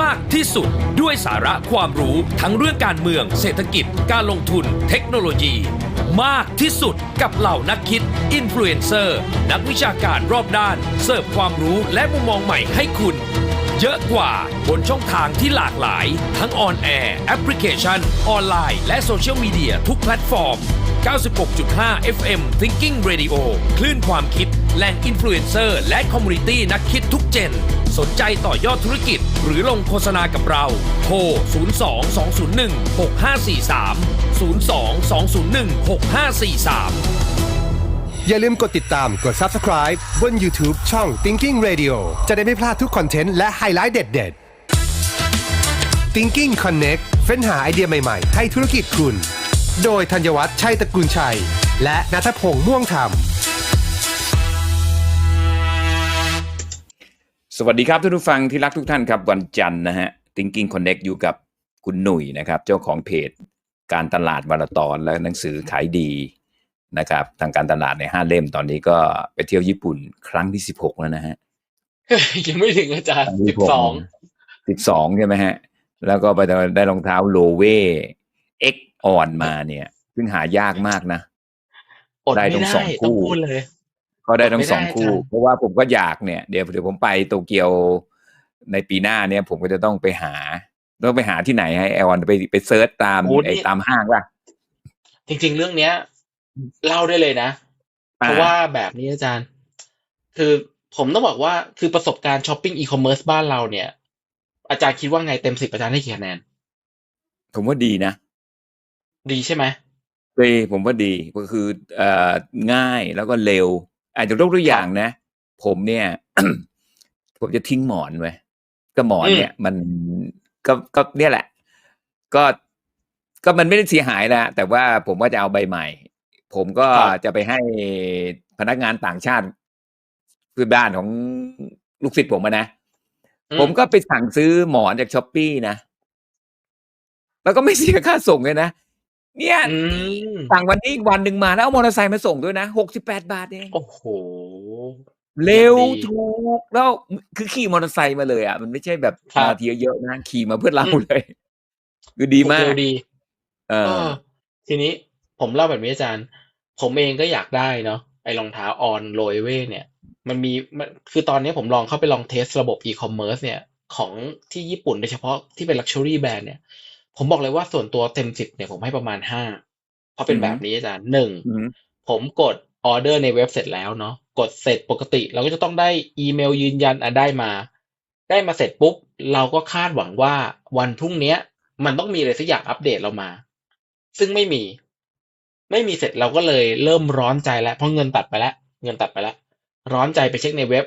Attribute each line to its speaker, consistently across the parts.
Speaker 1: มากที่สุด ด้วยสาระความรู้ทั้งเรื่องการเมือง เศรษฐกิจ การลงทุน เทคโนโลยี มากที่สุดกับเหล่านักคิด อินฟลูเอนเซอร์ นักวิชาการรอบด้าน เสิร์ฟความรู้และมุมมองใหม่ให้คุณ เยอะกว่าบนช่องทางที่หลากหลาย ทั้งออนแอร์แอปพลิเคชัน ออนไลน์ และโซเชียลมีเดียทุกแพลตฟอร์ม 96.5 FM Thinking Radio คลื่นความคิดแหล่งอินฟลูเอนเซอร์ และคอมมูนิตี้นักคิดทุกเจน สนใจต่อยอดธุรกิจ หรือลงโฆษณากับเรา โทร 02 201 6543 02 201 6543
Speaker 2: อย่าลืมกดติดตาม กด subscribe บน YouTube ช่อง Thinking Radio จะได้ไม่พลาดทุกคอนเทนต์และไฮไลท์เด็ด ๆ Thinking Connect เฟ้นหาไอเดียใหม่ ๆ ให้ธุรกิจคุณ โดยธัญวัฒน์ชัยตระกูลชัย และนัทพงษ์ม่วงธรรม
Speaker 3: สวัสดีครับท่านผู้ฟังที่รักทุกท่านครับ วันจันทร์นะฮะ Thinking Connect อยู่กับคุณหนุ่ยนะครับ เจ้าของเพจการตลาดมาราตอนและหนังสือขายดีนะครับ ทางการตลาดในห้าเล่มตอนนี้ก็ไปเที่ยวญี่ปุ่นครั้งที่สิบหกแล้วนะฮะ
Speaker 4: ยังไม่ถึงอาจารย์สิบสอง
Speaker 3: สิบสองใช่ไหมฮะ แล้วก็ไปได้รองเท้าโลเวเอ็กอ่อนมาเนี่ย ซึ่งหายากมากนะ
Speaker 4: อด
Speaker 3: ได้
Speaker 4: ไม่
Speaker 3: ทั้ง
Speaker 4: ได้
Speaker 3: สองคู่
Speaker 4: ต้องพูดเลย
Speaker 3: ก็ได้ทั้ง
Speaker 4: ไม่ได้
Speaker 3: สองคู่
Speaker 4: อาจารย์
Speaker 3: เพราะว่าผมก็อยากเนี่ยเดี๋ยวเดี๋ยวผมไปโตเกียวในปีหน้าเนี่ย ผมก็จะต้องไปหาต้องไปหาที่ไหนให้แอลอนไปไปเซิร์ชตามไอ้ตามห้างป่ะ
Speaker 4: จริง ๆ เรื่องเนี้ย เล่าได้เลยนะ
Speaker 3: อ่า
Speaker 4: เพราะว่าแบบนี้อาจารย์ คือผมต้องบอกว่าคือประสบการณ์ช้อปปิ้งอีคอมเมิร์ซบ้านเราเนี่ย อาจารย์คิดว่าไงเต็มสิบอาจารย์ให้กี่คะแนน
Speaker 3: ผมว่าดีนะ
Speaker 4: ดีใช่ไหม
Speaker 3: ดีผมว่าดีก็คือเอ่อง่ายแล้วก็เร็ว อาจจะยกตัวอย่างนะ ผมเนี่ย ผมจะทิ้งหมอนไว้ก็หมอนเนี่ย มันก็ก็เนี่ยแหละ ก็ก็มันไม่ได้เสียหายนะแต่ว่าผมว่าจะเอาใบใหม่ ผมก็จะไปให้พนักงานต่างชาติเพื่อนบ้านของลูกศิษย์ผมอะนะ
Speaker 4: อื
Speaker 3: ผมก็ไปสั่งซื้อหมอนจากช้อปปี้นะแล้วก็ไม่เสียค่าส่งเลยนะ เนี่ย
Speaker 4: อืม
Speaker 3: สั่งวันนี้อีกวันหนึ่งมาแล้วเอามอเตอร์ไซค์มาส่งด้วยนะหกสิบแปดบาทเอง
Speaker 4: โอ้โห
Speaker 3: เร็ว
Speaker 4: ดี
Speaker 3: ถูกแล้วคือขี่มอเตอร์ไซค์มาเลยอะมันไม่ใช่แบบ
Speaker 4: ครับ
Speaker 3: มาทีเยอะๆนะขี่มาเพื่อเรา
Speaker 4: อืม
Speaker 3: เลย คือดีมาก
Speaker 4: เร็วดี
Speaker 3: เอ
Speaker 4: เอ
Speaker 3: อ
Speaker 4: อ ทีนี้ผมเล่าแบบนี้อาจารย์ ผมเองก็อยากได้เนาะไอ้รองเท้าออนโรยเว่เนี่ย มันมีมันคือตอนนี้ผมลองเข้าไปลองเทสระบบอีคอมเมิร์ซเนี่ย ของที่ญี่ปุ่นโดยเฉพาะที่เป็นลักชัวรี่แบรนด์เนี่ย ผมบอกเลยว่าส่วนตัวเต็มสิบเนี่ยผมให้ประมาณห้าเพราะเป็น
Speaker 3: อืม
Speaker 4: แบบนี้อาจารย์หนึ่ง
Speaker 3: อืม
Speaker 4: ผมกดออเดอร์ในเว็บเสร็จแล้วเนาะกดเสร็จปกติ เราก็จะต้องได้อีเมลยืนยันอะได้มา ได้มาเสร็จปุ๊บ เราก็คาดหวังว่าวันพรุ่งเนี้ย มันต้องมีอะไรสักอย่างอัปเดตเรามา ซึ่งไม่มี ไม่มีเสร็จเราก็เลยเริ่มร้อนใจแล้วเพราะเงินตัดไปแล้ว เงินตัดไปแล้ว ร้อนใจไปเช็คในเว็บ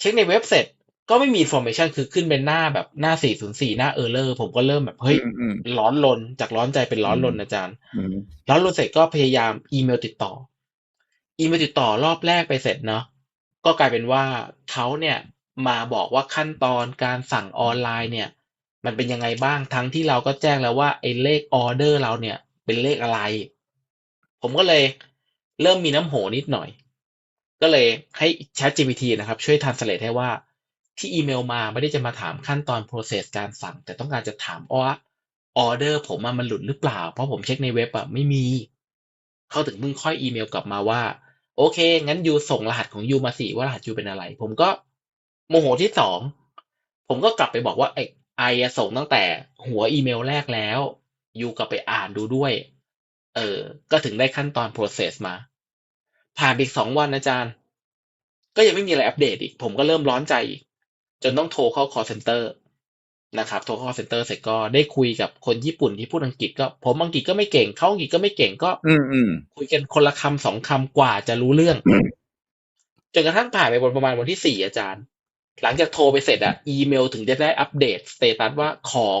Speaker 4: เช็คในเว็บเสร็จ ก็ไม่มี information คือขึ้นเป็นหน้าแบบหน้า 404 หน้า error ผมก็เริ่มแบบ เฮ้ย
Speaker 3: อืมอืม
Speaker 4: ร้อนลน จากร้อนใจเป็นร้อนลนอาจารย์
Speaker 3: อืม
Speaker 4: แล้วเราเสร็จก็พยายามอีเมลติดต่อ อีเมลติดต่อรอบแรกไปเสร็จเนาะก็กลายเป็นว่าเขาเนี่ยมาบอกว่าขั้นตอนการสั่งออนไลน์เนี่ย มันเป็นยังไงบ้างทั้งที่เราก็แจ้งแล้วว่าไอ้เลขออเดอร์เราเนี่ย เป็นเลขอะไร ผมก็เลยเริ่มมีน้ำโหนิดหน่อย ก็เลยให้ ChatGPT นะครับ ช่วยทันสเลทให้ว่า ที่อีเมลมาไม่ได้จะมาถามขั้นตอน process การสั่ง แต่ต้องการจะถามว่าออเดอร์ผมอะมันหลุดหรือเปล่า เพราะผมเช็คในเว็บอะไม่มี เขาถึงเพิ่งค่อยอีเมลกลับมาว่า โอเค งั้นยูส่งรหัสของยูมาสิว่ารหัสยูเป็นอะไร ผมก็โมโหที่สองผมก็กลับไปบอกว่าไอไอส่งตั้งแต่หัวอีเมลแรกแล้วยูกลับไปอ่านดูด้วย เออ ก็ถึงได้ขั้นตอน process มา ผ่านไปอีกสองวันอาจารย์ ก็ยังไม่มีอะไรอัปเดตอีก ผมก็เริ่มร้อนใจอีก จนต้องโทรเข้า call center นะครับโทรเข้า call center เสร็จก็ได้คุยกับคนญี่ปุ่นที่พูดอังกฤษก็ผมอังกฤษก็ไม่เก่งเขาอังกฤษก็ไม่เก่งก็
Speaker 3: อืมอืม
Speaker 4: คุยกันคนละคำสองคำกว่าจะรู้เรื่องจนกระทั่งผ่านไปบนประมาณวันที่สี่อาจารย์ หลังจากโทรไปเสร็จอะอีเมลถึงจะได้อัปเดตสเตตัสว่าของ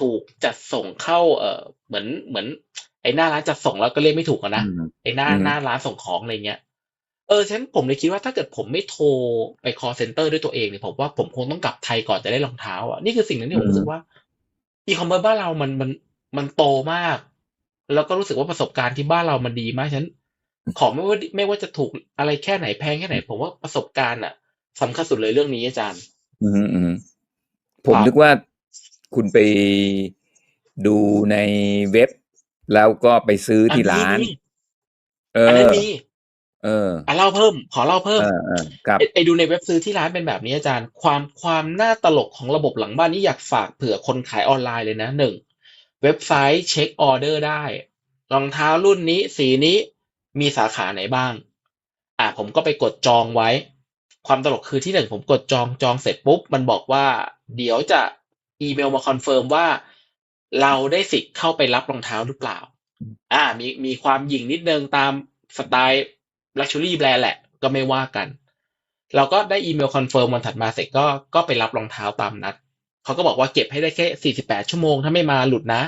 Speaker 4: ถูกจัดส่งเข้า เออเหมือนเหมือน ไอ้หน้าร้านจัดส่งแล้วก็เรียกไม่ถูกอะนะ
Speaker 3: อืม
Speaker 4: ไอ้หน้า
Speaker 3: อืม
Speaker 4: หน้าร้านส่งของอะไรเงี้ย เออฉะนันผมเลยคิดว่าถ้าเกิดผมไม่โทรไป call center ด้วยตัวเองเนี่ยผมว่าผมคงต้องกลับไทยก่อนจะได้รองเท้าอะนี่คือสิ่งหนึงที่ผมรู้สึกว่าอีคอมเมิร์ซบ้านเรามันมันมันโตมาก แล้วก็รู้สึกว่าประสบการณ์ที่บ้านเรามันดีมากฉะนันของไม่ว่าไม่ว่าจะถูกอะไรแค่ไหนแพงแค่ไหน ผมว่าประสบการณ์อะสำคัญสุดเลยเรื่องนี้อาจารย์
Speaker 3: อืมอืมผม
Speaker 4: ครับ
Speaker 3: นึกว่าคุณไปดูในเว็บ แล้วก็ไปซื้อที่ร้าน
Speaker 4: อัมี
Speaker 3: เอ
Speaker 4: อัน
Speaker 3: อ
Speaker 4: นั้นมี
Speaker 3: เออ
Speaker 4: อะเล่าเพิ่ม ขอเล่าเพิ่ม
Speaker 3: เออเออครับ
Speaker 4: ไอ้ไอดูในเว็บซื้อที่ร้านเป็นแบบนี้อาจารย์ ความความน่าตลกของระบบหลังบ้านนี้อยากฝากเผื่อคนขายออนไลน์เลยนะหนึ่งเว็บไซต์เช็คออเดอร์ได้รองเท้ารุ่นนี้สีนี้มีสาขาไหนบ้าง อะผมก็ไปกดจองไว้ ความตลกคือที่หนึ่งผมกดจองจองเสร็จปุ๊บ มันบอกว่า เดี๋ยวจะอีเมลมาคอนเฟิร์มว่า เราได้สิทธิ์เข้าไปรับรองเท้าหรือเปล่า อ่า มีมีความหยิ่งนิดนึงตามสไตล์ luxury brand แหละ ก็ไม่ว่ากัน เราก็ได้อีเมลคอนเฟิร์มวันถัดมาเสร็จก็ก็ไปรับรองเท้าตามนัดเขาก็บอกว่าเก็บให้ได้แค่ 48 ชั่วโมงถ้าไม่มาหลุดนะ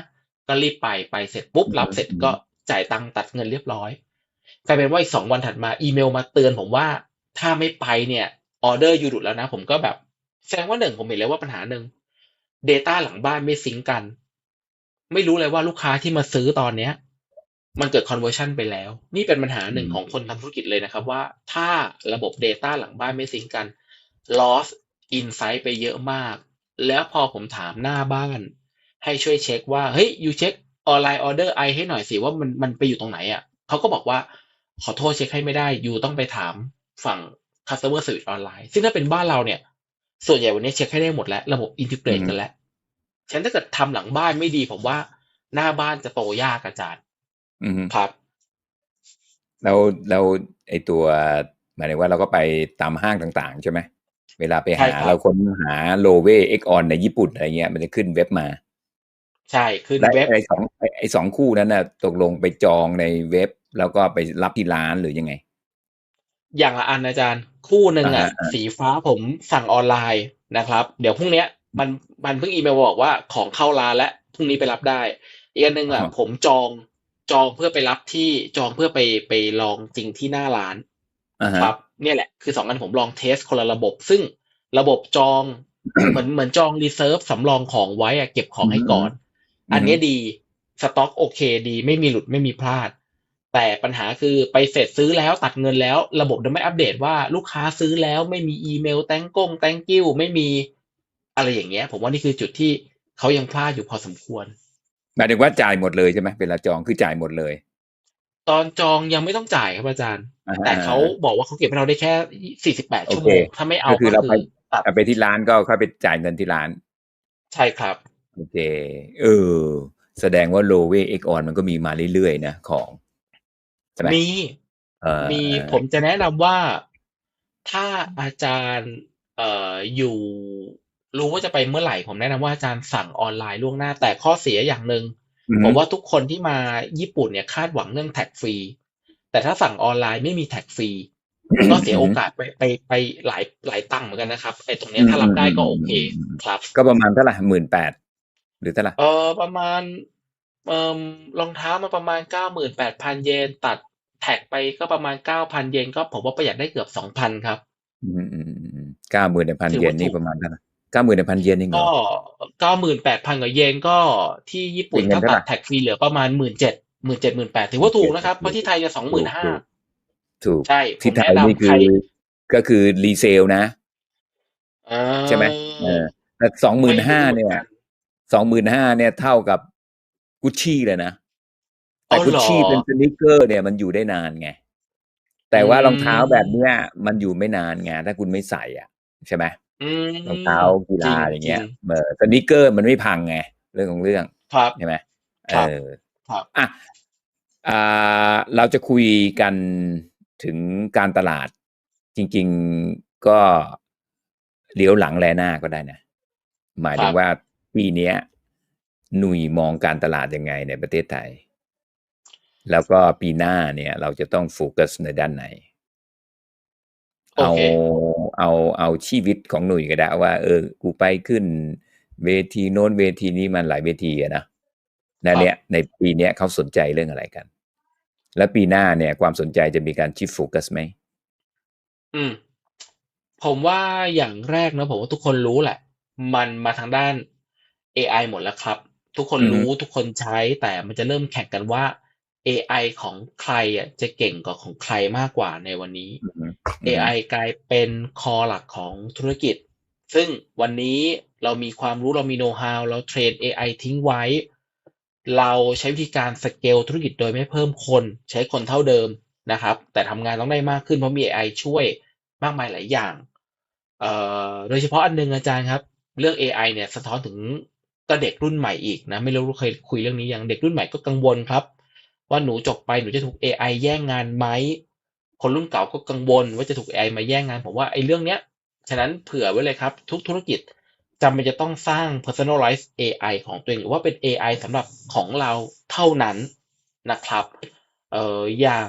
Speaker 4: ก็รีบไปไปเสร็จปุ๊บรับเสร็จก็จ่ายตังค์ตัดเงินเรียบร้อยกลายเป็นว่าอีกสองวันถัดมาอีเมลมาเตือนผมว่าถ้าไม่ไปเนี่ยออเดอร์อยู่หลุดแล้วนะ ผมก็แบบแสดงว่าหนึ่งผมเห็นเลยว่าปัญหาหนึ่ง Data หลังบ้านไม่ซิงกัน ไม่รู้เลยว่าลูกค้าที่มาซื้อตอนเนี้ย มันเกิด conversion ไปแล้ว นี่เป็นปัญหาหนึ่ง
Speaker 3: อืม
Speaker 4: ของคนทำธุรกิจเลยนะครับว่าถ้าระบบ Data หลังบ้านไม่ซิงก์กัน loss insight ไปเยอะมาก แล้วพอผมถามหน้าบ้าน ให้ช่วยเช็คว่า เฮ้ยยูเช็คออนไลน์ออเดอร์ไอให้หน่อยสิว่ามันมันไปอยู่ตรงไหนอะเขาก็บอกว่าขอโทษเช็คให้ไม่ได้ยูต้องไปถามฝั่ง customer service ออนไลน์ซึ่งถ้าเป็นบ้านเราเนี่ย ส่วนใหญ่วันนี้เช็คให้ได้หมดแล้ว ระบบอินทิเกรต
Speaker 3: อืม
Speaker 4: กันแล้วฉะนันถ้าเกิดทำหลังบ้านไม่ดีผมว่าหน้าบ้านจะโตยากอาจารย์
Speaker 3: อืม
Speaker 4: ครับ
Speaker 3: แล้วแล้วไอตัวหมายถึงว่าเราก็ไปตามห้างต่าง ๆ ใช่ไหมเวลาไป
Speaker 4: ใช่
Speaker 3: หา
Speaker 4: ครับ
Speaker 3: เราค้นหาโลเวเอ็กออนในญี่ปุ่นอะไรเงี้ย มันจะขึ้นเว็บมา
Speaker 4: ใช่ขึ้น
Speaker 3: และ
Speaker 4: เว็บ
Speaker 3: ไอสองไอ้ไอสองคู่นั้นน่ะตกลงไปจองในเว็บ แล้วก็ไปรับที่ร้านหรือยังไง
Speaker 4: อย่างละอันอาจารย์ คู่หนึ่งอะ
Speaker 3: อ่าฮะ
Speaker 4: สีฟ้าผมสั่งออนไลน์นะครับ เดี๋ยวพรุ่งเนี้ยมันมันเพิ่งอีเมลบอกว่าของเข้าร้านแล้วพรุ่งนี้ไปรับได้ อีกอันหนึ่งอะผมจอง จองเพื่อไปรับที่จองเพื่อไปไปลองจริงที่หน้าร้าน
Speaker 3: อ่าฮะ
Speaker 4: ครับ เนี่ยแหละคือสองอันผมลองเทสคนละระบบ ซึ่งระบบจองเหมือนเหมือนจองรีเซิร์ฟสำรองของไว้อะเก็บของให้ก่อน
Speaker 3: อืม
Speaker 4: อันเนี้ยดีสต็อกโอเคดี ไม่มีหลุดไม่มีพลาด แต่ปัญหาคือไปเสร็จซื้อแล้วตัดเงินแล้ว ระบบยังไม่อัปเดตว่าลูกค้าซื้อแล้วไม่มีอีเมลแตงกงแตงกิ้วไม่มีอะไรอย่างเงี้ย ผมว่านี่คือจุดที่เขายังพลาดอยู่พอสมควร
Speaker 3: หมายถึงว่าจ่ายหมดเลยใช่ไหมเวลาจองคือจ่ายหมดเลย
Speaker 4: ตอนจองยังไม่ต้องจ่ายครับอาจารย์
Speaker 3: อ่าฮะ
Speaker 4: แต่เขาบอกว่าเขาเก็บให้เราได้แค่48ชั่วโมง
Speaker 3: โอเค
Speaker 4: ถ้าไม่เอา
Speaker 3: ก็คือเราไป
Speaker 4: ตัด
Speaker 3: เอาไปที่ร้านก็ค่อยไปจ่ายเงินที่ร้าน
Speaker 4: ใช่ครับ
Speaker 3: โอเคเออ แสดงว่าโลเวเอ็กออนมันก็มีมาเรื่อยๆนะของใช่ไหม
Speaker 4: มี
Speaker 3: เออ
Speaker 4: มีผมจะแนะนำว่าถ้าอาจารย์ เอ่ออยู่ รู้ว่าจะไปเมื่อไหร่ผมแนะนำว่าอาจารย์สั่งออนไลน์ล่วงหน้า แต่ข้อเสียอย่างหนึ่ง
Speaker 3: อืม
Speaker 4: ผมว่าทุกคนที่มาญี่ปุ่นเนี่ยคาดหวังเรื่องแท็กฟรี แต่ถ้าสั่งออนไลน์ไม่มีแท็กฟรีก็เสียโอกาสไปไปไปหลายหลายตังค์เหมือนกันนะครับไอ้ตรงเนี้ยถ้ารับได้ก็โอเคครับ
Speaker 3: ก็ประมาณเท่าไหร่หมื่นแปดหรือเท่าไหร่
Speaker 4: เออประมาณเอ่อรองเท้ามาประมาณเก้าหมื่นแปดพันเยนตัดแท็กไปก็ประมาณเก้าพันเยนก็ผมว่าประหยัดได้เกือบสองพันครับ
Speaker 3: อืมอืมอืมเก้าหมื่นในพัน
Speaker 4: ถือ
Speaker 3: เย
Speaker 4: ว่าน
Speaker 3: นี่
Speaker 4: ถูก
Speaker 3: ประมาณเท่าไหร่เก้าหมื่นในพันเยนนี่เหร
Speaker 4: ก็
Speaker 3: อ
Speaker 4: เก้าหมื่นแปดพันกว่าเยนก็ที่ญี่ปุ่น
Speaker 3: เป็นเงิ
Speaker 4: ถ้าน
Speaker 3: เท่าไหร่
Speaker 4: ตัดแท็กฟรีเหลือประมาณหมื่นเจ็ดหมื่นเจ็ดหมื่นแปดถือว่าถูกนะครับ เพราะที่ไทยจะสองหมื่นห้า
Speaker 3: ถูก
Speaker 4: ใช่ผม
Speaker 3: ที่ไทย
Speaker 4: แนะนำ
Speaker 3: นี่คื
Speaker 4: ใคร
Speaker 3: อก็คือรีเซลนะ
Speaker 4: อ่า
Speaker 3: ใช่ไหมเออแต่สองหมื่นห้าเนี่ยสองหมื่นห้าเนี่ยเท่ากับกุชชี่เลยนะแต่
Speaker 4: อ๋อ
Speaker 3: กุช
Speaker 4: เหรอ
Speaker 3: ชี่เป็นสนิเกอร์เนี่ยมันอยู่ได้นานไงแต่ว่า
Speaker 4: อืม
Speaker 3: รองเท้าแบบเนี้ยมันอยู่ไม่นานไงถ้าคุณไม่ใส่อะ ใช่ไหม
Speaker 4: อืม
Speaker 3: รองเท้ากีฬา
Speaker 4: จ
Speaker 3: อย่างเงี้ย
Speaker 4: จ
Speaker 3: เออสนิเกอร์มันไม่พังไงเรื่องของเรื่อง
Speaker 4: ครับ
Speaker 3: ใช่ไหม
Speaker 4: ครับ
Speaker 3: เออ
Speaker 4: ครับ
Speaker 3: อะอ่าเราจะคุยกันถึงการตลาด จริง ๆก็เลี้ยวหลังแลหน้าก็ได้นะ หมายถึงว่าปีเนี้ยหนุ่ยมองการตลาดยังไงในประเทศไทย แล้วก็ปีหน้าเนี่ย เราจะต้องโฟกัสในด้านไหน
Speaker 4: โอ
Speaker 3: เอา
Speaker 4: เค
Speaker 3: เอาเอาชีวิตของหนุ่ยก็ได้ว่า เออ กูไปขึ้น เวทีโน้นเวทีนี้มันหลายเวทีอะนะนั่นเนี่ยในปีเนี้ยเขาสนใจเรื่องอะไรกัน แล้วปีหน้าเนี่ย ความสนใจจะมีการชิฟโฟกัสไหม
Speaker 4: อืม ผมว่าอย่างแรกนะผมว่าทุกคนรู้แหละ มันมาทางด้าน AI หมดแล้วครับ ทุกคน
Speaker 3: อือฮึ
Speaker 4: รู้ทุกคนใช้แต่มันจะเริ่มแข่งกันว่า AI ของใครอะจะเก่งกว่าของใครมากกว่าในวันนี้
Speaker 3: อืม
Speaker 4: AI กลายเป็นคอหลักของธุรกิจ ซึ่งวันนี้เรามีความรู้เรามีโน้ตฮาวเราเทรน AI ทิ้งไว้ เราใช้วิธีการสเกลธุรกิจโดยไม่เพิ่มคน ใช้คนเท่าเดิมนะครับ แต่ทำงานต้องได้มากขึ้นเพราะมี AI ช่วยมากมายหลายอย่างเอ่อโดยเฉพาะอันหนึงอาจารย์ครับ เรื่อง AI เนี่ยสะท้อนถึงก็เด็กรุ่นใหม่อีกนะ ไม่รู้เคยคุยเรื่องนี้ยังเด็กรุ่นใหม่ก็กังวลครับ ว่าหนูจบไปหนูจะถูก AI แย่งงานไหมคนรุ่นเก่าก็กังวลว่าจะถูก AI มาแย่งงานผมว่าไอ้เรื่องเนี้ยฉะนั้นเผื่อไว้เลยครับ ทุกธุรกิจจำเป็นจะต้องสร้าง personalized AI ของตัวเองหรือว่าเป็น AI สำหรับของเราเท่านั้นนะครับเอ่ออย่าง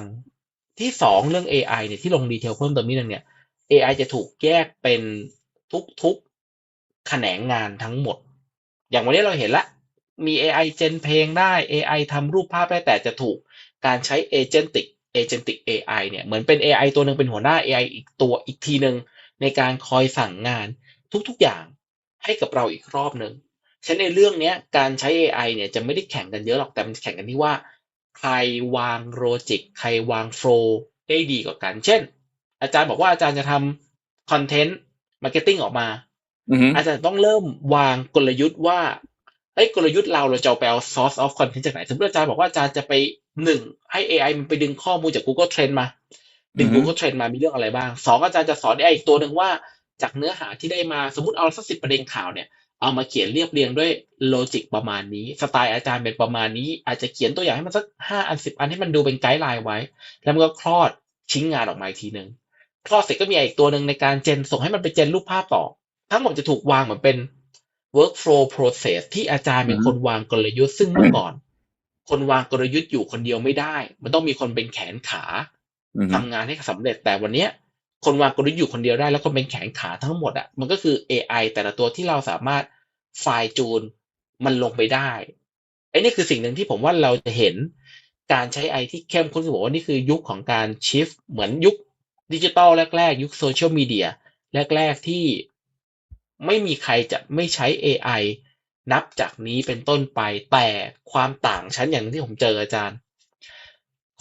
Speaker 4: ที่สองเรื่อง AI เนี่ยที่ลงดีเทลเพิ่มเติมนิดนึงเนี่ย AI จะถูกแยกเป็นทุกๆแขนงงานทั้งหมด อย่างวันนี้เราเห็นละ มี AI เจนเพลงได้ AI ทำรูปภาพได้แต่จะถูกการใช้ agentic agentic AI เนี่ยเหมือนเป็น AI ตัวหนึ่งเป็นหัวหน้า AI อีกตัวอีกทีหนึ่งในการคอยสั่งงานทุกๆอย่างให้กับเราอีกรอบหนึ่งฉะนั้นในเรื่องเนี้ยการใช้ AI เนี่ยจะไม่ได้แข่งกันเยอะหรอกแต่มันแข่งกันที่ว่า ใครวางโลจิกใครวางโฟล์ได้ดีกว่ากัน เช่น อาจารย์บอกว่าอาจารย์จะทำคอนเทนต์มาร์เก็ตติ้งออกมา
Speaker 3: อือฮึ
Speaker 4: อาจารย์ต้องเริ่มวางกลยุทธ์ว่าเอ้ยกลยุทธ์เราเราจะเอาไปเอา source of content จากไหนสมมติอาจารย์บอกว่าอาจารย์จะไปหนึ่งให้ AI มันไปดึงข้อมูลจาก Google Trend มาดึง Google Trend มามีเรื่องอะไรบ้างสองอาจารย์จะสอน AI อีกตัวหนึ่งว่าจากเนื้อหาที่ได้มาสมมติเอาสักสิบประเด็นข่าวเนี่ยเอามาเขียนเรียบเรียงด้วยโลจิกประมาณนี้ สไตล์อาจารย์เป็นประมาณนี้ อาจจะเขียนตัวอย่างให้มันสักห้าอันสิบอันให้มันดูเป็นไกด์ไลน์ไว้ แล้วมันก็คลอดชิ้นงานออกมาอีกทีหนึ่งคลอดเสร็จก็มีอีกตัวหนึ่งในการเจนส่งให้มันไปเจนรูปภาพต่อ ทั้งหมดจะถูกวางเหมือนเป็น workflow process ที่อาจารย์เป็นคนวางกลยุทธ์ซึ่งเมื่อก่อน คนวางกลยุทธ์อยู่คนเดียวไม่ได้ มันต้องมีคนเป็นแขนขา
Speaker 3: อือฮึ
Speaker 4: ทำงานให้สำเร็จแต่วันเนี้ย คนวางกลยุทธ์อยู่คนเดียวได้ แล้วคนเป็นแขนขาทั้งหมดอะมันก็คือ AI แต่ละตัวที่เราสามารถไฟล์จูนมันลงไปได้ไอ้นี่คือสิ่งหนึ่งที่ผมว่าเราจะเห็นการใช้ไอที่เข้มข้นคือบอกว่านี่คือยุคของการชิฟเหมือนยุคดิจิตอลแรก ๆ ยุคโซเชียลมีเดียแรก ๆ ที่ ไม่มีใครจะไม่ใช้ AI นับจากนี้เป็นต้นไปแต่ความต่างชั้นอย่างที่ผมเจออาจารย์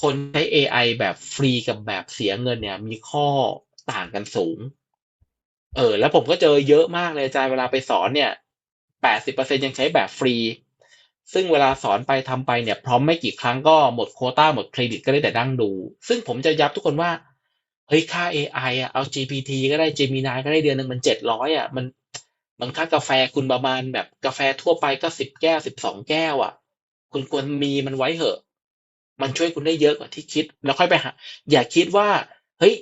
Speaker 4: คนใช้ AI แบบฟรีกับแบบเสียเงินเนี่ย มีข้อต่างกันสูง เออ แล้วผมก็เจอเยอะมากเลยอาจารย์เวลาไปสอนเนี่ยแปดสิบเปอร์เซ็นยังใช้แบบฟรี ซึ่งเวลาสอนไปทำไปเนี่ย พร้อมไม่กี่ครั้งก็หมดโควต้าหมดเครดิตก็ได้แต่ดั้งดู ซึ่งผมจะย้ำทุกคนว่าเฮ้ยค่า AI อะเอา GPT ก็ได้ Gemini ก็ได้เดือนหนึ่งมันเจ็ดร้อยอะมัน มันค่ากาแฟคุณประมาณแบบกาแฟทั่วไปก็สิบแก้วสิบสองแก้วอะ คุณควรมีมันไว้เหอะ มันช่วยคุณได้เยอะกว่าที่คิด แล้วค่อยไปหา อย่าคิดว่าเฮ้ย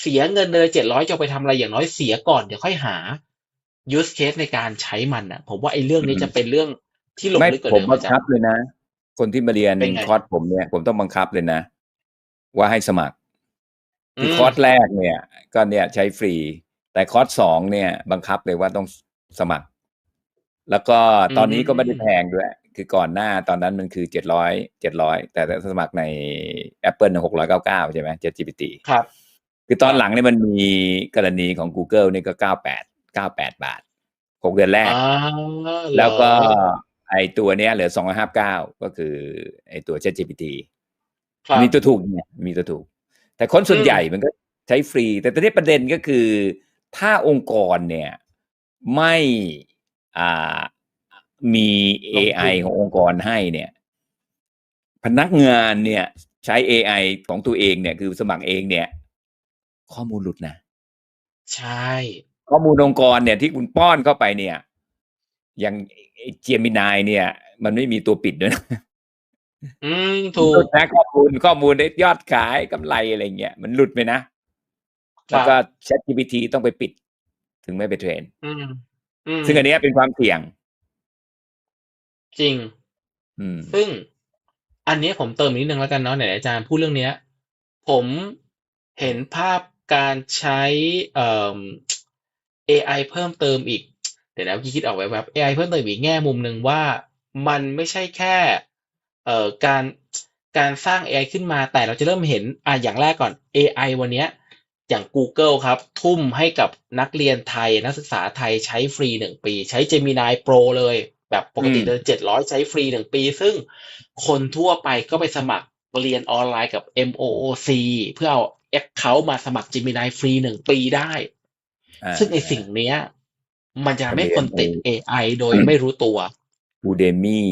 Speaker 4: เสียเงินเลยเจ็ดร้อยจะเอาไปทำอะไรอย่างน้อยเสียก่อนเดี๋ยวค่อยหา use case ในการใช้มันอะ ผมว่าไอ้เรื่องนี้จะเป็นเรื่องที่ลง
Speaker 3: ไม่
Speaker 4: ลึกกว่า
Speaker 3: ผม
Speaker 4: เดิม
Speaker 3: บั
Speaker 4: อางจาร
Speaker 3: คับ
Speaker 4: ย์
Speaker 3: เลยนะ คนที่มาเรียน
Speaker 4: เป็นไง
Speaker 3: คอร์สผมเนี่ย ผมต้องบังคับเลยนะ ว่าให้สมัครคือ
Speaker 4: ม
Speaker 3: คอร์สแรกเนี่ย ก็เนี่ยใช้ฟรี แต่คอร์สสองเนี่ย บังคับเลยว่าต้อง สมัคร แล้วก็ตอนนี้ก็ไม่ได้แพงด้วย คือก่อนหน้าตอนนั้นมันคือเจ็ดร้อยเจ็ดร้อยแต่ถ้าสมัครใน Apple หกร้อยเก้าเก้าใช่ไหม ChatGPT
Speaker 4: ครับ
Speaker 3: คือตอนหลังเนี่ยมันมีกรณีของ Google นี่ก็เก้าแปดเก้าแปดบาทหกเดือนแรก
Speaker 4: อ่า
Speaker 3: แล้วก็
Speaker 4: เหรอ
Speaker 3: ไอตัวเนี้ยเหลือสองร้อยห้าเก้าก็คือ ไอตัว ChatGPT
Speaker 4: ครับ
Speaker 3: มีตัวถูกเนี่ยมีตัวถูก แต่คนส่วน
Speaker 4: อืม
Speaker 3: ใหญ่มันก็ใช้ฟรี แต่ตอนนี้ประเด็นก็คือ ถ้าองค์กรเนี่ย ไม่อ่ามี AI ขององค์กรให้เนี่ย พนักงานเนี่ย ใช้ AI ของตัวเองเนี่ย คือสมัครเองเนี่ย ข้อมูลหลุดนะ
Speaker 4: ใช่
Speaker 3: ข้อมูลองค์กรเนี่ยที่คุณป้อนเข้าไปเนี่ย อย่างเจียมินายเนี่ย มันไม่มีตัวปิดด้วยนะ
Speaker 4: อืมถูก
Speaker 3: นะข้อมูลข้อมูลได้ยอดขายกำไรอะไรเงี้ยมันหลุดไปนะ
Speaker 4: ครับ
Speaker 3: แล้วก็ Chat GPT ต้องไปปิด ถึงไม่ไปเทรน
Speaker 4: อืมอืม
Speaker 3: ซึ่งอันเนี้ยเป็นความเสี่ยง
Speaker 4: จริง
Speaker 3: อืม
Speaker 4: ซึ่งอันนี้ผมเติมนิดนึงแล้วกันเนาะไหนอาจารย์พูดเรื่องเนี้ย ผมเห็นภาพการใช้เอ่อ AI เพิ่มเติมอีก เดี๋ยวนะเมื่อกี้คิดออกแวบๆ AI เพิ่มเติมอีกแง่มุมหนึ่งว่ามันไม่ใช่แค่เอ่อการการสร้าง AI ขึ้นมาแต่เราจะเริ่มเห็นอะอย่างแรกก่อน AI วันเนี้ย อย่าง Google ครับ ทุ่มให้กับนักเรียนไทยนักศึกษาไทยใช้ฟรีหนึ่งปี ใช้ Gemini Pro เลย แบบปกติ
Speaker 3: อืม
Speaker 4: เดือนเจ็ดร้อยใช้ฟรีหนึ่งปี ซึ่งคนทั่วไปก็ไปสมัครเรียนออนไลน์กับ MOOC เพื่อเอา Account มาสมัคร Gemini ฟรีหนึ่งปีได้
Speaker 3: อ่า
Speaker 4: ซึ่งไอสิ่งเนี้ย มันจะทำให้คนติด AI โดย
Speaker 3: อืม
Speaker 4: ไม่รู้ตัว
Speaker 3: อูเดมี่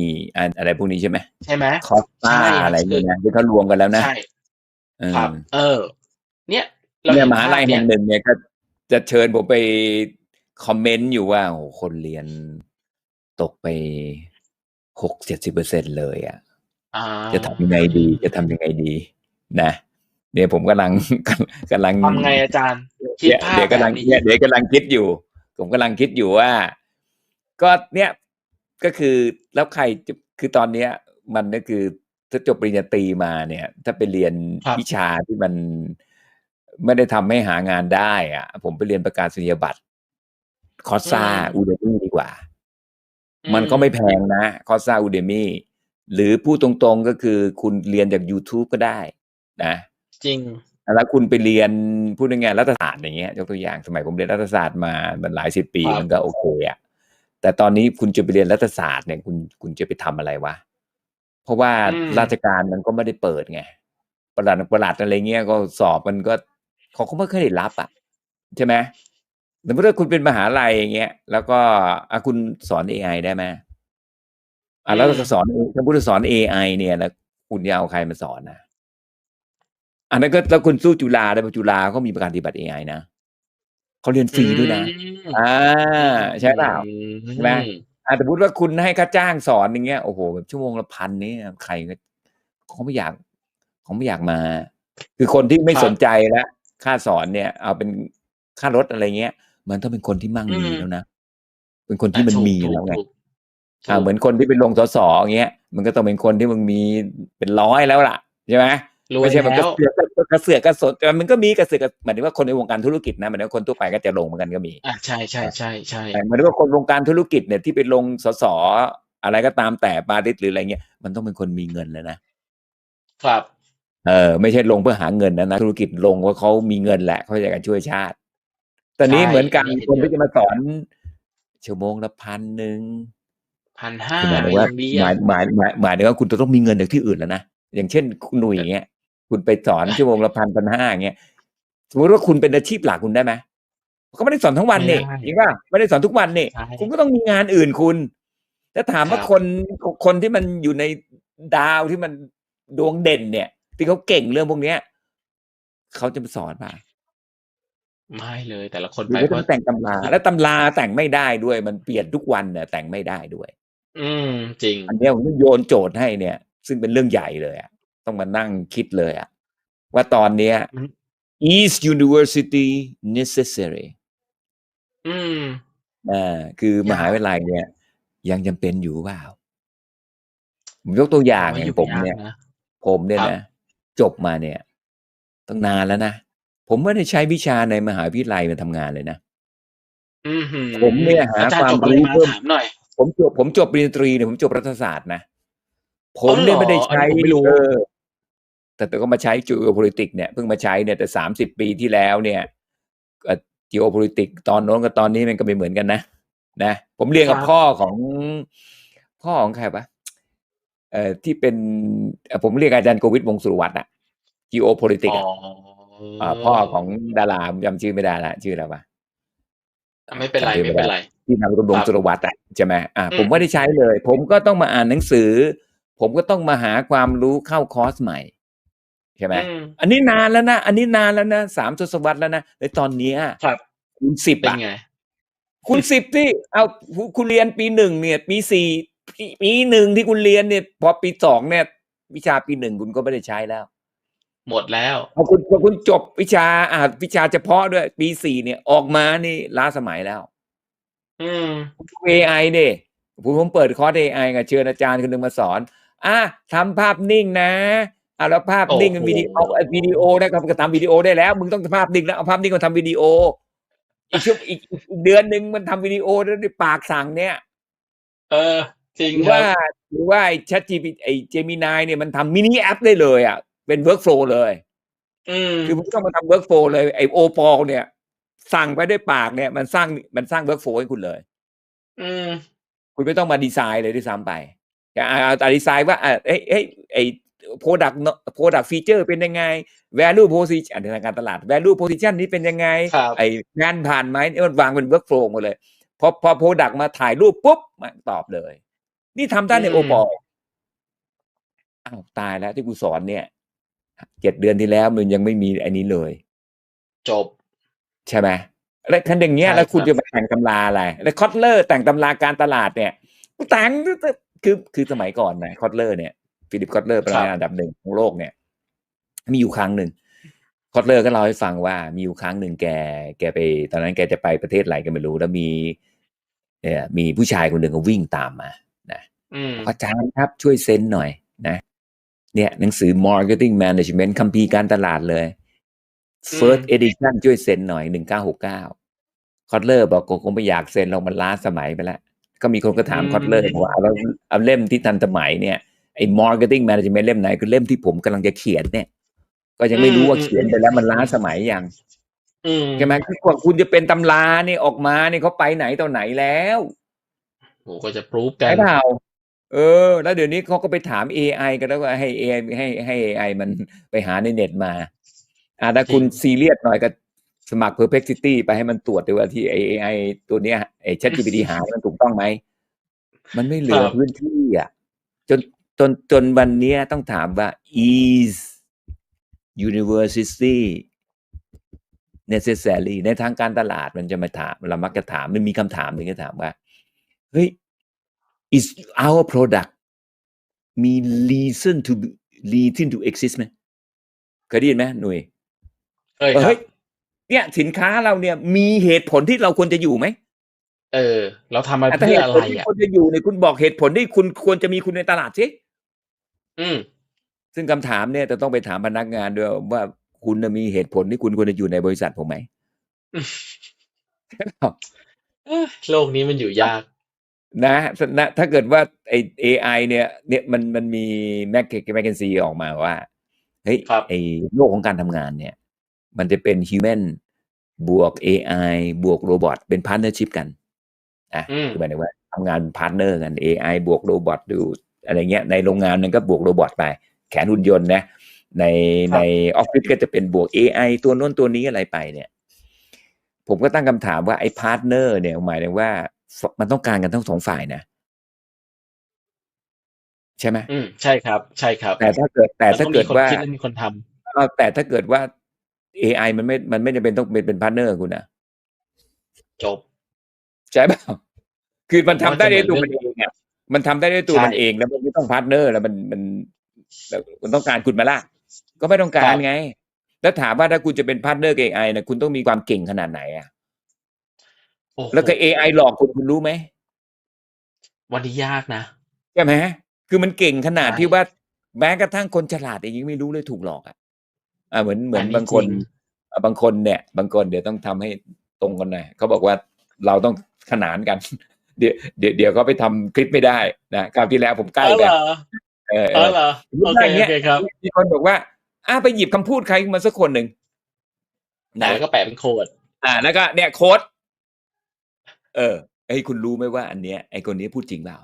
Speaker 3: อะไรพวกนี้ใช่ไหม
Speaker 4: ใช่ไหม
Speaker 3: คอสตา
Speaker 4: ใช่ครับ
Speaker 3: อะไร
Speaker 4: คื
Speaker 3: เนี่ย
Speaker 4: อ
Speaker 3: นะที่เขารวมกันแล้วนะ
Speaker 4: ใช่
Speaker 3: เออ
Speaker 4: ครับ เออ เนี่ย เรา
Speaker 3: เนี่ย
Speaker 4: เห็น
Speaker 3: มหา
Speaker 4: ภา
Speaker 3: ลั
Speaker 4: พ
Speaker 3: ย
Speaker 4: เนี่
Speaker 3: แห่
Speaker 4: ย
Speaker 3: งหนึ่งเนี่ยก็จะเชิญผมไปคอมเมนต์อยู่ว่าโอ้โหคนเรียนตกไปหกเจ็ดสิบเปอร์เซ็นเลยอะ
Speaker 4: อ่า
Speaker 3: จะทำยังไงดีจะทำยังไงดี นะเนี่ยผมกำลังกำลัง
Speaker 4: ทำไงอาจารย์คิด
Speaker 3: เนี่ย
Speaker 4: ภาพ
Speaker 3: เดี๋ยว
Speaker 4: แบ
Speaker 3: กำลั
Speaker 4: บ
Speaker 3: ง
Speaker 4: นี้
Speaker 3: เนี่ยเดี๋ยวกำลังคิดอยู่ ผมกำลังคิดอยู่ว่า ก็เนี่ยก็คือแล้วใครจะคือตอนเนี้ย มันก็คือถ้าจบปริญญาตรีมาเนี่ย ถ้าไปเรียน
Speaker 4: ครับ
Speaker 3: วิชาที่มัน ไม่ได้ทำให้หางานได้อะ ผมไปเรียนประกาศนียบัตรคอร์ซ่าอูเดมี่ดีกว่า มันก็ไม่แพงนะคอร์ซ่าอูเดมี่หรือพูดตรงๆก็คือคุณเรียนจาก YouTube ก็ได้ นะ
Speaker 4: จริง
Speaker 3: แล้วคุณไปเรียนพูดง่ายๆรัฐศาสตร์อย่างเงี้ยยกตัวอย่างสมัยผมเรียนรัฐศาสตร์มามันหลายสิบปี
Speaker 4: ครับ
Speaker 3: มันก็โอเคอะแต่ตอนนี้คุณจะไปเรียนรัฐศาสตร์เนี่ยคุณคุณจะไปทำอะไรวะเพราะว่า
Speaker 4: อืม
Speaker 3: ราชการมันก็ไม่ได้เปิดไงประหลัดประหลัดอะไรเงี้ยก็สอบมันก็ เขาก็ไม่เคยได้รับอะใช่ไหมสมมติว่าคุณเป็นมหาลัยอย่างเงี้ย แล้วก็อะคุณสอน AI ได้ไหมอะแล้วก็สอนถ้าพูดสอน AI เนี่ยแล้วคุณจะเอาใครมาสอนนะอันนั้นก็แล้วคุณสู้จุฬาได้ปะจุฬาเขามีประกันปฏิบัติ AI นะเขาเรียนฟรีด้วยนะ
Speaker 4: อืม
Speaker 3: อ่าใช่เปล่า
Speaker 4: อื
Speaker 3: ใช่ไหมอ่าสมมติว่าคุณให้ค่าจ้างสอนอย่างเงี้ยโอ้โหแบบชั่วโมงละพันนี่ใครก็เขาไม่อยากเขาไม่อยากมา คือคนที่ไม่สนใจแล้ว ค่าสอนเนี่ย เอาเป็นค่ารถอะไรเงี้ย มันต้องเป็นคนที่มั่งมีแล้วนะ เป็นคนที่มันมีแล้วไง
Speaker 4: ถูกถูก
Speaker 3: อ่าเหมือนคนที่เป็นลงสสอย่างเงี้ย มันก็ต้องเป็นคนที่มึงมีเป็นร้อยแล้วล่ะใช่ไหม
Speaker 4: รวย
Speaker 3: ไม่ใช่มัน
Speaker 4: แล้
Speaker 3: ก็
Speaker 4: ว
Speaker 3: เสือกกระเสือกกระสนแต่มันก็มีกระเสือกกระหมายถึงว่าคนในวงการธุรกิจนะหมายถึงว่าคนทั่วไปก็จะลงเหมือนกันก็มี
Speaker 4: อะใช่ใช่ใช่ใช่
Speaker 3: แต่หมายถึงว่าคนวงการธุรกิจเนี่ยที่ไปลงสสอะไรก็ตามแต่ปาริสหรืออะไรเงี้ยมันต้องเป็นคนมีเงินแล้วนะครับ เออไม่ใช่ลงเพื่อหาเงินนะนะธุรกิจลงว่าเขามีเงินแหละเขาอยากจะช่วยชาติ ตอนนี้
Speaker 4: ใช่
Speaker 3: เหมือนกัน
Speaker 4: อันนี้เห็น
Speaker 3: คนที่
Speaker 4: ด้วย
Speaker 3: จะมาสอนชั่วโมงละพันหนึ่ง
Speaker 4: พันห้า
Speaker 3: คือหมายถึง
Speaker 4: อ
Speaker 3: ว่า
Speaker 4: ย่างดี
Speaker 3: หมา
Speaker 4: อะ
Speaker 3: ยหมายหมายหมายถึงว่าคุณจะต้องมีเงินจากที่อื่นแล้วนะอย่างเช่นคุณหนุ่ยอย่างเงี้ย คุณไปสอนชั่วโมงละพันพันห้าอย่างเงี้ยสมมติว่าคุณเป็นอาชีพหลักคุณได้ไหมเขาไม่ได้สอนทั้งวันนี่จริงป่ะไม่ได้สอนทุกวันนี่
Speaker 4: ใช่
Speaker 3: คุณก็ต้องมีงานอื่นคุณถ้าถามว่า
Speaker 4: ครับ
Speaker 3: คนคนที่มันอยู่ในดาวที่มันดวงเด่นเนี่ย ที่เขาเก่งเรื่องพวกเนี้ยเขาจะมาสอนป่ะ
Speaker 4: ไม่เลย แต่ละคน
Speaker 3: หรือ
Speaker 4: ไป
Speaker 3: เขา
Speaker 4: ก็
Speaker 3: ต้องแต่งตำรา แล้วตำราแต่งไม่ได้ด้วย มันเปลี่ยนทุกวันเนี่ยแต่งไม่ได้ด้วย
Speaker 4: อืมจริง
Speaker 3: อันเนี้ยผมต้องโยนโจทย์ให้เนี่ย ซึ่งเป็นเรื่องใหญ่เลยอะต้องมานั่งคิดเลยอะว่าตอนเนี้ย
Speaker 4: มัน
Speaker 3: is university necessary
Speaker 4: อืม
Speaker 3: อ่าคือมหาวิทยาลัยเนี่ย ยังจำเป็นอยู่เปล่าผมยกตัวอย่างอ
Speaker 4: ว่า
Speaker 3: ย่า
Speaker 4: อยู่
Speaker 3: งผม
Speaker 4: ยาก
Speaker 3: เนี่ย
Speaker 4: นะ
Speaker 3: ผมเนี่ย
Speaker 4: ครับ
Speaker 3: นะ จบมาเนี่ยตั้งนานแล้วนะ ผมไม่ได้ใช้วิชาในมหาวิทยาลัยมาทำงานเลยนะ
Speaker 4: อืมหื
Speaker 3: ผมเนี่ยหา
Speaker 4: อาจาร
Speaker 3: ความ
Speaker 4: ย์จบอะไร
Speaker 3: รู้
Speaker 4: มา
Speaker 3: เพิ่ม
Speaker 4: ถามหน่อย
Speaker 3: ผมจบผมจบปริญญาตรีเนี่ยผมจบรัฐศาสตร์นะ ผมเนี่ย
Speaker 4: อ๋อเหรอ
Speaker 3: ไม่ได้ใช้
Speaker 4: อันนี้ผมไม่รู้
Speaker 3: เออแต่แต่ก็มาใช้ geopolitics เนี่ยเพิ่งมาใช้เนี่ยแต่สามสิบปีที่แล้วเนี่ยเอ่อ geopolitics ตอนโน้นกับตอนนี้มันก็ไม่เหมือนกันนะนะ ผมเรียนกับพ่อของ พ่อของใครปะเอ่อ ที่เป็นเอ่อผมเรียกอาจารย์โกวิทวงศ์สุรวัตรอะ geopolitics
Speaker 4: อ๋อ
Speaker 3: อะาพ่อของดาราผมจำชื่อไม่ได้ละชื่ออะไรวะ
Speaker 4: ไม่เป็นไร
Speaker 3: จำชื่อ
Speaker 4: ไม่เป็นไร
Speaker 3: ที่นามสกุลวง
Speaker 4: ครับ
Speaker 3: ศ์สุรวัตรอะใช่ไหมอ่า
Speaker 4: อืม
Speaker 3: ผมไม่ได้ใช้เลย ผมก็ต้องมาอ่านหนังสือ ผมก็ต้องมาหาความรู้เข้าคอร์สใหม่ใช่ไหม
Speaker 4: อืม
Speaker 3: อันนี้นานแล้วนะอันนี้นานแล้วนะสามทศวรรษแล้วนะในตอนเนี้ย
Speaker 4: ครับ
Speaker 3: คุณสิบ
Speaker 4: เป็น
Speaker 3: อะ
Speaker 4: ไง
Speaker 3: คุณสิบที่เอาคุณเรียนปีหนึ่งเนี่ยปีสี่ ปีปีหนึ่งที่คุณเรียนเนี่ย พอปีสองเนี่ย วิชาปีหนึ่งคุณก็ไม่ได้ใช้แล้ว
Speaker 4: หมดแล้ว
Speaker 3: พอคุณพอคุณจบวิชาอ่าวิชาเฉพาะด้วย ปีสี่เนี่ย ออกมานี่ล้าสมัยแล้ว
Speaker 4: อืม
Speaker 3: AI เนี่ยผมผมเปิดคอร์ส AI กับเชิญอาจารย์คนหนึ่งมาสอนอะทำภาพนิ่งนะอะแล้วภาพนิ่ง
Speaker 4: โอ้โห
Speaker 3: วิดีโอเอาวิดีโอนะครับก็ทำวิดีโอได้แล้ว มึงต้องภาพนิ่งแล้วเอาภาพนิ่งมาทำวิดีโอ อีกชั่วอีกอีกอีกเดือนหนึ่งมันทำวิดีโอด้วยปากสั่งเนี่ย
Speaker 4: เออ จริง
Speaker 3: หรือ
Speaker 4: ครั
Speaker 3: ว่า
Speaker 4: บ
Speaker 3: หรือว่าไอ้ ChatGPT ไอ้ Gemini เนี่ยมันทำมินิแอปได้เลยอะเป็น workflow เลย
Speaker 4: อืม
Speaker 3: คือผมต้องมาทำ workflow เลยไอ้โอปอลเนี่ย สั่งไปด้วยปากเนี่ย มันสร้างมันสร้าง workflow ให้คุณเลย
Speaker 4: อืม
Speaker 3: คุณไม่ต้องมาดีไซน์เลยด้วยซ้ำไปแต่เอาเอาแต่ดีไซน์ว่าอะเอ้ยเอ้ยไอ้ product เนอะ product feature เป็นยังไง value position อันนี้ทางการตลาด value position นี้เป็นยังไง
Speaker 4: ครับ
Speaker 3: ไอ้งานผ่านไหมเนี่ยมันวางเป็น workflow หมดเลยพพอพอโปรดักมาถ่ายรูปปุ๊บมันตอบเลย นี่ทำได้ใน
Speaker 4: อืม
Speaker 3: โอปออ้าวตายแล้วที่กูสอนเนี่ยเจ็ดเดือนที่แล้วมันยังไม่มีอันนี้เลย
Speaker 4: จบ
Speaker 3: ใช่ไหมแล้วคันอย่างเงี้ย
Speaker 4: ใช่
Speaker 3: แล้วคุณ
Speaker 4: ครับ
Speaker 3: จะมาแต่งตำราอะไร แล้วคอตเลอร์แต่งตำราการตลาดเนี่ยแต่งคือคือสมัยก่อนนะคอตเลอร์เนี่ยฟิลิปคอตเลอร์ประธานาธิบดีอันดับหนึ่งของโลกเนี่ย มีอยู่ครั้งหนึ่งคอตเลอร์ก็เล่าให้ฟังว่ามีอยู่ครั้งหนึ่งแก แกไป ตอนนั้นแกจะไปประเทศอะไรก็ไม่รู้ แล้วมี เอ่อมีผู้ชายคนหนึ่งก็วิ่งตามมานะ
Speaker 4: อืม
Speaker 3: อาจารย์ครับช่วยเซ็นหน่อยนะ เนี่ยหนังสือ marketing management คัมภีร์การตลาดเลย first
Speaker 4: อืม
Speaker 3: edition ช่วยเซ็นหน่อยหนึ่งเก้าหกเก้าคอตเลอร์บอกคงไม่อยากเซ็นเรามันล้าสมัยไปแล้ว ก็มีคนก็ถาม
Speaker 4: อืม
Speaker 3: คอตเลอร์บอกว่าเอาแล้วเอาเล่มที่ทันสมัยเนี่ยไอ้ marketing management เล่มไหนคือเล่มที่ผมกำลังจะเขียนเนี่ย ก็ยังไม่รู้ว่าเขียนไปแล้วมันล้าสมัยยัง
Speaker 4: อืม
Speaker 3: ใช่ไหมคือกว่าคุณจะเป็นตำราเนี่ยออกมาเนี่ยเขาไปไหนต่อไหนแล้ว
Speaker 4: โหก็จะพรูฟกั
Speaker 3: ใช่
Speaker 4: น
Speaker 3: เปล่า เออ แล้วเดี๋ยวนี้เขาก็ไปถาม AI กันแล้วก็ให้ AI ให้ให้ AI มันไปหาในเน็ตมา อ่าถ้าคุณ
Speaker 4: จริง
Speaker 3: ซีเรียสหน่อยก็สมัคร Perplexity ไปให้มันตรวจดูว่าที่ AI ตัวเนี้ยไอ้ ChatGPT หามันถูกต้องไหม มันไม่เหลือ
Speaker 4: ครับ
Speaker 3: พื้นที่อะ จนจนจนวันเนี้ยต้องถามว่า is university necessary ในทางการตลาดมันจะมาถามเรามักจะถามมันมีคำถามหนึ่งก็ถามว่า เฮ้ย is our product มี reason to reason to exist ไหมเคยได้ยินไหมหนุ่ย
Speaker 4: เอ้ยครั
Speaker 3: เฮ้
Speaker 4: บ
Speaker 3: ยเนี่ยสินค้าเราเนี่ยมีเหตุผลที่เราควรจะอยู่ไหม
Speaker 4: เออ เราทำมา
Speaker 3: แต่
Speaker 4: เพื่
Speaker 3: เห
Speaker 4: อ
Speaker 3: ตุ
Speaker 4: อะ
Speaker 3: ผ
Speaker 4: ไร
Speaker 3: ลที่
Speaker 4: อะ
Speaker 3: ควรจะอยู่เนี่ยคุณบอกเหตุผลที่คุณควรจะมีคุณในตลาดสิ
Speaker 4: อืม
Speaker 3: ซึ่งคำถามเนี่ยจะต้องไปถามพนักงานด้วยว่าคุณน่ะมีเหตุผลที่คุณควรจะอยู่ในบริษัทผมไหม
Speaker 4: เอ้ยโลกนี้มันอยู่ยาก
Speaker 3: นะนะถ้าเกิดว่าไอ AI เนี่ยเนี่ยมันมันมีแมคแมคเคนซีออกมาว่าเฮ้ย
Speaker 4: ครับ
Speaker 3: ไอโลกของการทำงานเนี่ย มันจะเป็น human บวก AI บวกโรบอทเป็นพาร์ n เนอร์ชิพกันอะ
Speaker 4: อืม
Speaker 3: คือหมายถึงว่าทำงานพาร์ n เนอร์กัน AI บวกโรบอทดูอะไรเงี้ยในโรงงานมันก็บวกโรบอทไป แขนหุ่นยนต์นะใน
Speaker 4: ครับ
Speaker 3: ในออฟฟิศก็จะเป็นบวก AI ตัวโน้นตัวนี้อะไรไปเนี่ย ผมก็ตั้งคำถามว่าไอ้พาร์ทเนอร์เนี่ยหมายถึงว่า มันต้องการกันทั้งสองฝ่ายนะใช่ไหม
Speaker 4: อืมใช่ครับ ใช่ครับ
Speaker 3: แต่ถ้าเกิด แต่ถ้าเกิดว่า
Speaker 4: มันต้องมีคนคิดและมีคนทำ
Speaker 3: เออแต่ถ้าเกิดว่า AI มันไม่ มันไม่จำเป็นต้องเป็นเป็นพาร์ทเนอร์คุณนะ
Speaker 4: จบ
Speaker 3: ใช่เปล่าคือมันทำได้ด้วยตัว
Speaker 4: ว่า
Speaker 3: มัน
Speaker 4: จะ
Speaker 3: เองอะมันทำได้ด้วยตัว
Speaker 4: ใช่
Speaker 3: มันเองแล้วมันไม่ต้องพาร์ทเนอร์ แล้วมันมันแล้วมันต้องการคุณมาล่ะก็ไม่ต้องการไง แล้วถามว่าถ้าคุณจะเป็นพาร์ทเนอร์กับ AI นะคุณต้องมีความเก่งขนาดไหนอะ
Speaker 4: โอ้โห
Speaker 3: แล้วก็ AI หลอกคุณคุณรู้ไหม
Speaker 4: วันนี้ยากนะ
Speaker 3: ใช่ไหมคือมันเก่งขนาด
Speaker 4: ใช่
Speaker 3: ที่ว่าแม้กระทั่งคนฉลาดเองยังไม่รู้เลยถูกหลอกอะอ่าเหมือนเหมือน
Speaker 4: อันนี้
Speaker 3: บางคน
Speaker 4: จริง
Speaker 3: อะบางคนเนี่ย บางคนเดี๋ยวต้องทำให้ตรงกันหน่อยเขาบอกว่าเราต้องขนานกัน เดี๋ยวเดี๋ยวเดี๋ยวเขาไปทำคลิปไม่ได้นะคราวที่แล้วผมใกล้
Speaker 4: อ๋อ
Speaker 3: ไป
Speaker 4: เหรอ
Speaker 3: เออเอ
Speaker 4: อ๋อ
Speaker 3: อ
Speaker 4: เหรอ
Speaker 3: รู
Speaker 4: โอ
Speaker 3: ป
Speaker 4: เค
Speaker 3: ร่างเนี้
Speaker 4: โอยเคครับ
Speaker 3: มีคนบอกว่าอ่าไปหยิบคำพูดใครมาสักคนหนึ่ง
Speaker 4: แต่แล้วก็แปะเป็นโค้ด
Speaker 3: อ่าแล้วก็เนี่ยโค้ด เออ ไอ้ยคุณรู้ไหมว่าอันเนี้ยไอ้คนนี้พูดจริงเปล่า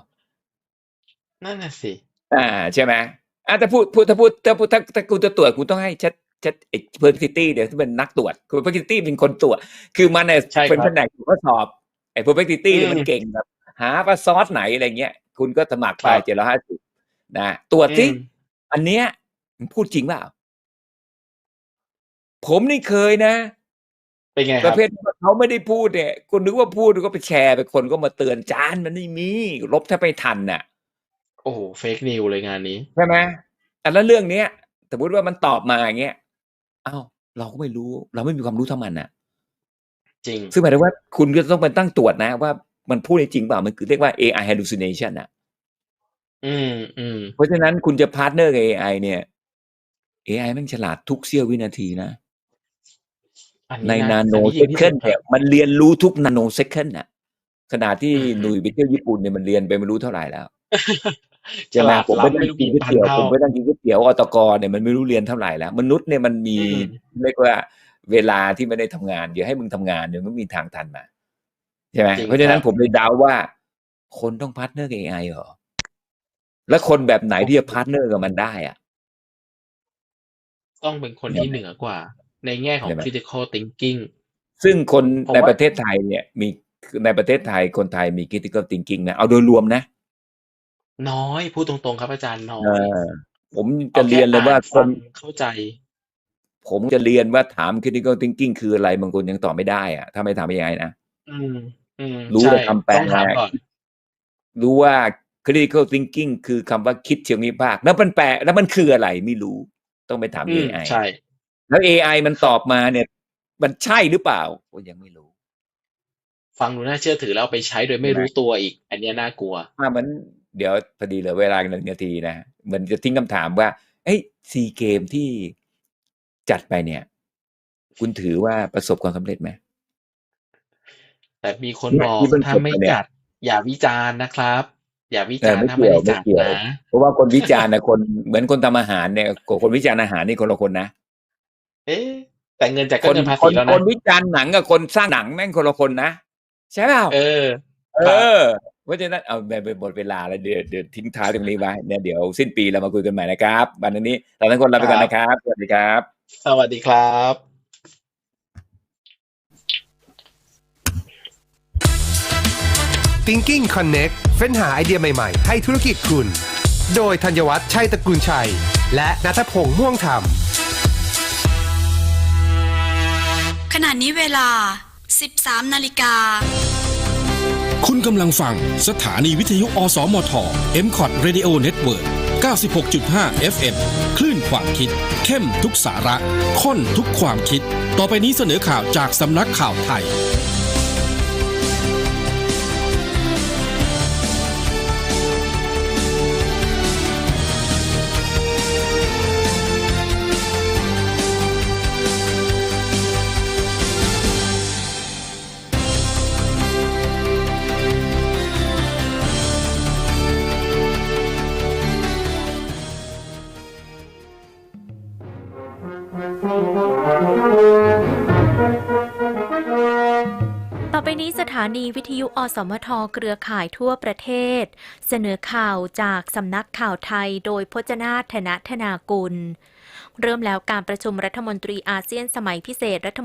Speaker 4: นั่นน่ะสิ
Speaker 3: อ่าใช่ไหมอ่าถ้าพูดพูดถ้าพูดถ้าพูดถ้าถ้ากูจะตรวจกูต้องให้ชัดชัดไอ้เพอร์ซิตี้เดี๋ยวที่เป็นนักตรวจคือเพอร์ซิตี้เป็นคนตรวจ คือมันเนี่ย
Speaker 4: ใช่ครับ
Speaker 3: เป็นแผนกตรวจข้อสอบไอ้เพอร์ซิตี้เนี่ย
Speaker 4: อืม
Speaker 3: มันเก่งแบบหาว่าซอสไหนอะไรเงี้ย คุณก็สมัครไป
Speaker 4: ครับ
Speaker 3: เจ็ดร้อยห้าสิบนะตรวจสิ
Speaker 4: อืม
Speaker 3: อันเนี้ยมันพูดจริงเปล่า ผมนี่เคยนะ
Speaker 4: เป็นไงค
Speaker 3: ป
Speaker 4: รั
Speaker 3: ระ
Speaker 4: บ
Speaker 3: เภทว่าเขาไม่ได้พูดเนี่ยคุณนึกว่าพูดก็ไปแชร์ไปคนก็มาเตือนจานมันไม่มีลบถ้าไม่ทันน่ะ
Speaker 4: โอ้โหเฟกนิวเลยงานนี้
Speaker 3: ใช่ไหมแต่แล้วเรื่องเนี้ยสมมติว่ามันตอบมาอย่างเงี้ยอ้าวเราก็ไม่รู้ เราไม่มีความรู้เท่ามันน่ะ
Speaker 4: จริง
Speaker 3: ซึ่งหมายถึงว่าคุณก็ต้องไปตั้งตรวจนะ ว่ามันพูดจริงเปล่ามันคือเรียกว่า AI hallucination น่ะ
Speaker 4: อืมอืม
Speaker 3: เพราะฉะนั้นคุณจะพาร์ทเนอร์กับ AI เนี่ย AI แมันฉลาดทุกเสี้ยววินาทีนะ
Speaker 4: อัน
Speaker 3: ใน
Speaker 4: นี้
Speaker 3: นา
Speaker 4: นะ
Speaker 3: โน
Speaker 4: อันนี้
Speaker 3: เซ
Speaker 4: ดีที่
Speaker 3: คั
Speaker 4: สุ
Speaker 3: น
Speaker 4: ด
Speaker 3: เนี่ย
Speaker 4: ครับ
Speaker 3: มันเรียนรู้ทุกนาโนเซคันน่ะขณะที่
Speaker 4: อืม
Speaker 3: หนุ่ยไปเที่ยวญี่ปุ่นเนี่ยมันเรียนไปไม่รู้เท่าไหร่แล้ว
Speaker 4: ฉ
Speaker 3: ใช่ไหม
Speaker 4: ลาด
Speaker 3: ผมไป
Speaker 4: ล้ำ
Speaker 3: นั่
Speaker 4: ไม่
Speaker 3: ง
Speaker 4: รู้
Speaker 3: กิน
Speaker 4: กี่
Speaker 3: ก๋วย
Speaker 4: พัน
Speaker 3: เตี๋ยว
Speaker 4: เท่า
Speaker 3: ผมไปนั่งกินก๋วยเตี๋ยวอตกเนี่ยมันไม่รู้เรียนเท่าไหร่แล้ว มนุษย์เนี่ยมันมี
Speaker 4: อืม
Speaker 3: เรียกว่าเวลาที่ไม่ได้ทำงานเดี๋ยวให้มึงทำงานเดี๋ยวมันมีทางทันมาใช่ไหม
Speaker 4: จริง
Speaker 3: เพราะฉะนั้น
Speaker 4: ครับ
Speaker 3: ผมเลยเดาว่า คนต้องพาร์ทเนอร์กับ AI เหรอแล้วคนแบบไหนที่จะพาร์ทเนอร์กับมันได้อะ
Speaker 4: ต้องเป็นคนที่เหนือกว่า ในแง่ของ
Speaker 3: ใช่ไหม
Speaker 4: critical thinking
Speaker 3: ซึ่งคน
Speaker 4: ผม
Speaker 3: ใน
Speaker 4: ว่า
Speaker 3: ประเทศไทยเนี่ยมีในประเทศไทยคนไทยมี critical thinking นะ เอาโดยรวมนะ
Speaker 4: น้อยพูดตรงๆ ครับอาจารย์น้อ
Speaker 3: เอยอผม
Speaker 4: เอา
Speaker 3: จะ
Speaker 4: แค่
Speaker 3: เรียนเลยว่า
Speaker 4: อ่าน
Speaker 3: ค
Speaker 4: ฟั
Speaker 3: น
Speaker 4: งเข้าใจ
Speaker 3: ผมจะเรียนว่าถาม critical thinking คืออะไรบางคนยังตอบไม่ได้อะถ้าไม่ถามยังไงนะ
Speaker 4: อืมอืม
Speaker 3: รู้
Speaker 4: ใช่
Speaker 3: แต่คำแปล
Speaker 4: ต้องถามก่อน
Speaker 3: รู้ว่า critical thinking คือคำว่าคิดเชิงวิพากษ์แล้วมันแปลแล้วมันคืออะไรไม่รู้ ต้องไปถาม
Speaker 4: อืม
Speaker 3: AI
Speaker 4: ใช่
Speaker 3: แล้ว AI มันตอบมาเนี่ย มันใช่หรือเปล่าก็ยังไม่รู้
Speaker 4: ฟังดูน่าเชื่อถือแล้วเอาไปใช้โดยไม่รู้ตัวอีก อันเนี้ยน่ากลัว
Speaker 3: ว่ามันเดี๋ยวพอดีเหลือเวลาหนึ่งนาทีนะเหมือนจะทิ้งคำถามว่า เอ้ยซีเกมที่จัดไปเนี่ย คุณถือว่าประสบความสำเร็จไหม
Speaker 4: แต่มีคน
Speaker 3: เนี่ย
Speaker 4: บอก
Speaker 3: ที่เพิ่ง
Speaker 4: ถ้า
Speaker 3: จบ
Speaker 4: ไม่
Speaker 3: ไปเนี่ย
Speaker 4: จัด อย่าวิจารณ์นะครับ อย่าวิ
Speaker 3: เอ
Speaker 4: จา
Speaker 3: อ
Speaker 4: รณ์
Speaker 3: ไม่
Speaker 4: ถ้า
Speaker 3: เกี่
Speaker 4: ไม่
Speaker 3: ยว
Speaker 4: ได้
Speaker 3: ไม่
Speaker 4: จัด
Speaker 3: เกี่ยว
Speaker 4: นะ
Speaker 3: เพราะว่าคนวิจารณ์นะคนเหมือนคนทำอาหารเนี่ยคนวิจารณ์อาหารนี่คนละคนนะ
Speaker 4: เอ๊ะแต่เงินจาก
Speaker 3: ค
Speaker 4: ก็
Speaker 3: น
Speaker 4: เงินภา
Speaker 3: ค
Speaker 4: ษี
Speaker 3: น
Speaker 4: แล้ว
Speaker 3: ค
Speaker 4: นะ
Speaker 3: นวิจารณ์หนังกับคนสร้างหนังแม่งคนละคนนะ ใช่เปล่า
Speaker 4: เออ
Speaker 3: เออเพราะฉะนั้นเอาไปหมดเวลาแล้วเดี๋ยวเดี๋ยวทิ้งท้ายตรงนี้ไว้เนี่ยเดี๋ยวสิ้นปีเรามาคุยกันใหม่นะครับวันนี้เราทั้งคนลาไปก่อนนะครับ สวัสดีครับ
Speaker 4: สวัสดีครับ
Speaker 2: Thinking Connect เฟ้นหาไอเดียใหม่ๆ ให้ธุรกิจคุณ โดยธัญวัฒน์ชัยตระกูลชัย และนัทพงษ์ม่วงธรรม
Speaker 5: ขณะนี้เวลา 13 นาฬิกา
Speaker 6: คุณกำลังฟังสถานีวิทยุอสมท m c o t Radio Network 96.5 FM คลื่นความคิด เข้มทุกสาระ ค้นทุกความคิด ต่อไปนี้เสนอข่าวจากสำนักข่าวไท
Speaker 7: ย อสมทเครือข่ายทั่วประเทศ เสนอข่าวจากสำนักข่าวไทยโดยพจนาธนธนากุล เริ่มแล้วการประชุมรัฐมนตรีอาเซียนสมัยพิเศษรัฐม